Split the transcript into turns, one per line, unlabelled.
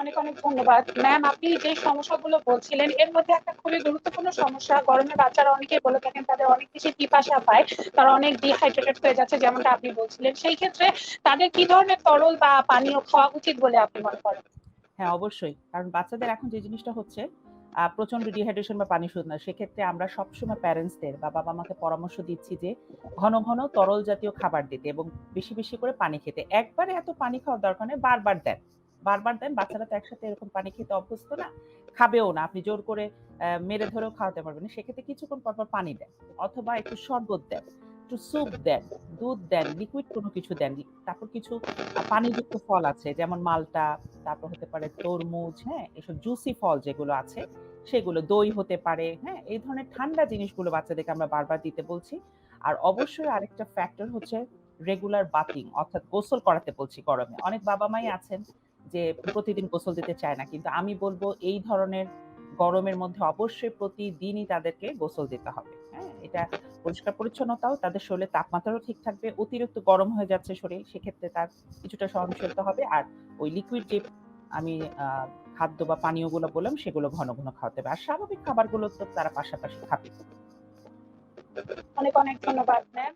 অনেক অনেক ধন্যবাদ। ম্যাম আপনি যে সমস্যাগুলো বলছিলেন, এর মধ্যে একটা খুবই গুরুত্বপূর্ণ সমস্যা, গরমে বাচ্চারা অনেকেই বলে থাকেন তাদের অনেক বেশি পিপাসা পায়, তারা অনেক ডিহাইড্রেটেড হয়ে যাচ্ছে যেমনটা আপনি বলছিলেন। সেই ক্ষেত্রে তাদের কি ধরনের তরল বা পানীয় খাওয়া উচিত বলে আপনি মনে করেন?
হ্যাঁ অবশ্যই। কারণ বাচ্চাদের এখন যে জিনিসটা হচ্ছে প্রচণ্ড ডিহাইড্রেশন বা পানি শোধ না সেক্ষেত্রে আমরা সবসময় প্যারেন্টসদের বা বাবা মাকে পরামর্শ দিচ্ছি যে, ঘন ঘন তরল জাতীয় খাবার দিতে এবং বেশি বেশি করে পানি খেতে। একবারে এত পানি খাওয়ার দরকার নেই, বারবার দেন। বারবার দেন, বাচ্চারা তো একসাথে এরকম পানি খেতে অভ্যস্ত না, খাবেও না। আপনি জোর করে মেরে ধরেও খাওয়াতে পারবেন না। সেক্ষেত্রে কিছুক্ষণ পর পর পানি দেন অথবা একটু শরবত দেন, একটু স্যুপ দেন, দুধ দেন লিকুইড কোনো কিছু দেন। তারপর কিছু পানিযুক্ত ফল আছে, যেমন মালটা, তারপর হতে পারে তরমুজ হ্যাঁ এসব জুসি ফল যেগুলো আছে, সেগুলো, দই হতে পারে হ্যাঁ এই ধরনের ঠান্ডা জিনিসগুলো বাচ্চাদেরকে আমরা বারবার দিতে বলছি। আর অবশ্যই আরেকটা ফ্যাক্টর হচ্ছে রেগুলার বাথিং অর্থাৎ গোসল করাতে বলছি গরমে। অনেক বাবা মাই আছেন যে প্রতিদিন গোসল দিতে চায় না। কিন্তু আমি বলব, এই ধরনের গরমের মধ্যে অবশ্যই প্রতিদিনই তাদেরকে গোসল দিতে হবে। হ্যাঁ এটা পরিষ্কার পরিচ্ছন্নতাও, তাদের শরীরের তাপমাত্রাও ঠিক থাকবে। অতিরিক্ত গরম হয়ে যাচ্ছে শরীর, সেক্ষেত্রে তার কিছুটা সহনশীলতা হবে। আর ওই লিকুইড যে আমি খাদ্য বা পানীয়গুলো বললাম, সেগুলো ঘন ঘন খাওয়াতে হবে। আর স্বাভাবিক খাবারগুলো তো তারা পাশাপাশি খাবে।
অনেক অনেক ধন্যবাদ ম্যাম